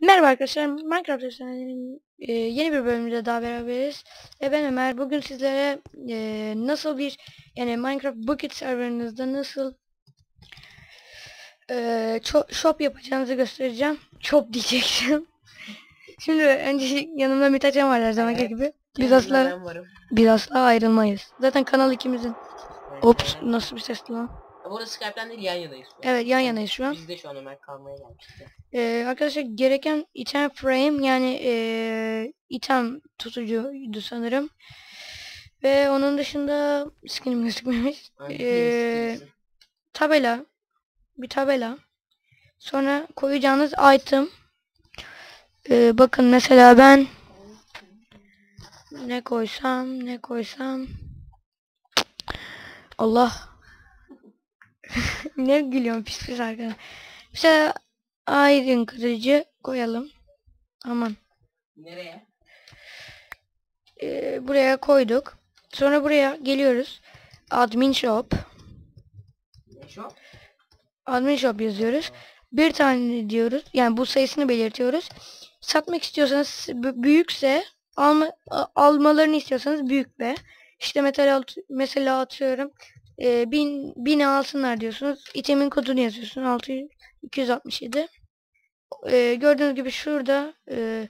Merhaba arkadaşlar, Minecraft Efsanelerinin e, yeni bir bölümünde daha beraberiz. Ve ben Ömer. Bugün sizlere e, nasıl bir, yani Minecraft Bucket serverınızda nasıl e, shop yapacağınızı göstereceğim. Shop diyecektim. Şimdi önce yanımda Mitacan var her zamanki Evet. gibi. Biz asla, biz asla ayrılmayız. Zaten kanal ikimizin. Ops, nasıl bir sesli lan? Ha, Bu arada Skype'den değil yan yanayız. şu an. Evet, yan yanayız şu an. Biz de şu an Ömer kalmaya gelmiştik. Ee, arkadaşlar gereken item frame yani ee, item tutucuydu sanırım. Ve onun dışında skinim gözükmemiş. Ee, tabela. Bir tabela. Sonra koyacağınız item. Ee, bakın mesela ben ne koysam ne koysam Allah ne gülüyorum pis pis arkadaşlar. Mesela aydın kırıcı koyalım. Aman. Nereye? Ee, buraya koyduk. Sonra buraya geliyoruz. Admin shop. Ne şu? Admin shop yazıyoruz. Bir tane diyoruz. Yani bu sayısını belirtiyoruz. Satmak istiyorsanız büyükse alma, almalarını istiyorsanız büyük be. İşte mesela, at- mesela atıyorum e, bin, bini alsınlar diyorsunuz. İtemin kodunu yazıyorsun. 6 267. E, gördüğünüz gibi şurada e,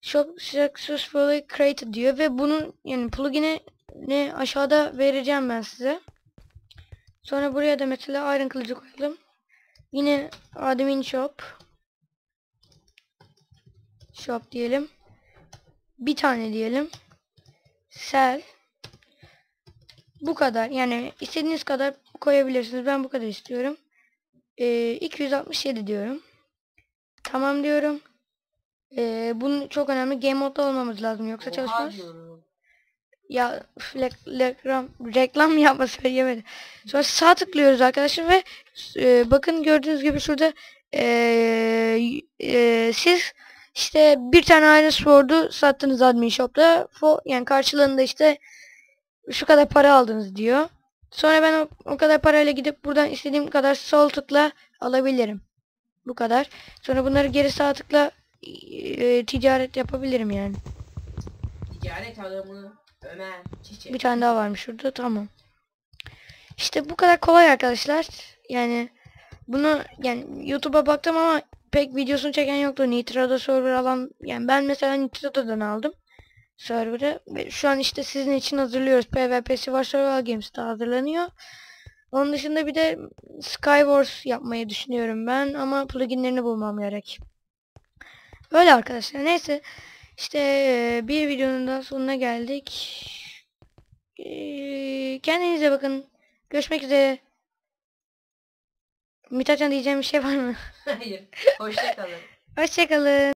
shop successfully created diyor ve bunun yani plugin'i ne aşağıda vereceğim ben size. Sonra buraya da mesela iron kılıcı koyalım. Yine admin shop. Shop diyelim. Bir tane diyelim. Sell. Bu kadar. Yani istediğiniz kadar koyabilirsiniz. Ben bu kadar istiyorum. Ee, 267 diyorum. Tamam diyorum. Ee, bunun çok önemli. Game mode'da olmamız lazım. Yoksa Oha çalışmaz. diyorum. Ya üf, lek- reklam reklam yapma söyleyemedim. Sonra sağ tıklıyoruz arkadaşlar ve e, bakın gördüğünüz gibi şurada e, e, siz işte bir tane Iron Sword'u sattınız admin shop'ta. Fo yani karşılığında işte şu kadar para aldınız diyor. Sonra ben o, o kadar parayla gidip buradan istediğim kadar sol tıkla alabilirim. Bu kadar. Sonra bunları geri sağ tıkla e, ticaret yapabilirim yani. Ticaret adamı Ömer Çiçek. Bir tane daha varmış şurada. Tamam. İşte bu kadar kolay arkadaşlar. Yani bunu yani YouTube'a baktım ama pek videosunu çeken yoktu. Nitro'da server alan yani ben mesela Nitro'dan aldım server'ı. Ve Şu an işte sizin için hazırlıyoruz. PvP'si var Survival Games'te hazırlanıyor. Onun dışında bir de Skywars yapmayı düşünüyorum ben ama pluginlerini bulmam gerek. Öyle arkadaşlar. Neyse. İşte bir videonun daha sonuna geldik. Kendinize bakın. Görüşmek üzere. Mithatcan diyeceğim bir şey var mı? Hayır. Hoşça kalın. Hoşçakalın.